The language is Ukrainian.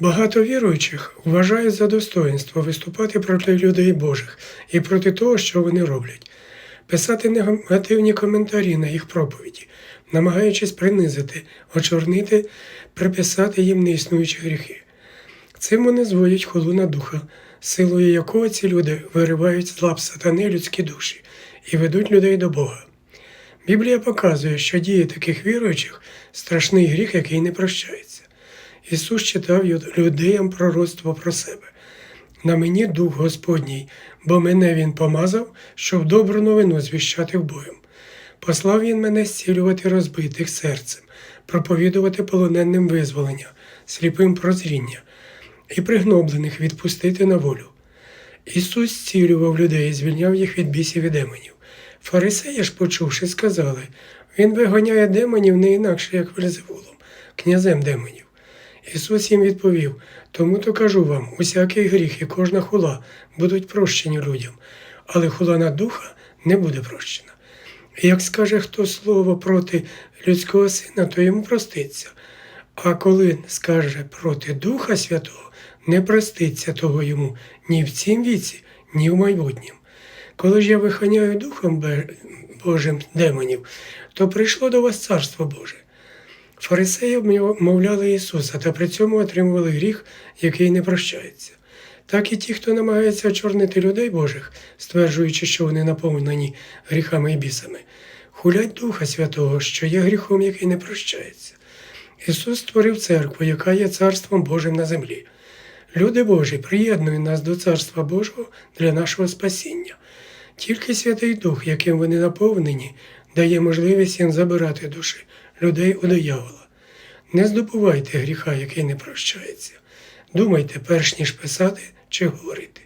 Багато віруючих вважають за достоинство виступати проти людей Божих і проти того, що вони роблять, писати негативні коментарі на їх проповіді, намагаючись принизити, очорнити, приписати їм неіснуючі гріхи. Цим вони зводять холу на духа, силою якого ці люди виривають з лап сатани людські душі і ведуть людей до Бога. Біблія показує, що дії таких віруючих страшний гріх, який не прощається. Ісус читав людеям пророцтво про себе. На мені дух Господній, бо мене Він помазав, щоб добру новину звіщати вбоєм. Послав він мене зцілювати розбитих серцем, проповідувати полоненним визволення, сліпим прозріння і пригноблених відпустити на волю. Ісус зцілював людей і звільняв їх від бісів і демонів. Фарисеї ж, почувши, сказали, Він виганяє демонів не інакше, як Вельзевулом, князем демонів. Ісус їм відповів: тому то кажу вам, усякий гріх і кожна хула будуть прощені людям, але хула на духа не буде прощена. Як скаже хто слово проти людського сина, то йому проститься. А коли скаже проти Духа Святого, не проститься того йому ні в цім віці, ні в майбутнім. Коли ж я виханяю Духом Божим демонів, то прийшло до вас Царство Боже. Фарисеї мовляли Ісуса та при цьому отримували гріх, який не прощається. Так і ті, хто намагається очорнити людей Божих, стверджуючи, що вони наповнені гріхами і бісами, хулять Духа Святого, що є гріхом, який не прощається. Ісус створив церкву, яка є Царством Божим на землі. Люди Божі приєднують нас до Царства Божого для нашого спасіння. Тільки Святий Дух, яким вони наповнені, дає можливість їм забирати душі людей у диявола. Не здобувайте гріха, який не прощається. Думайте, перш ніж писати чи говорити.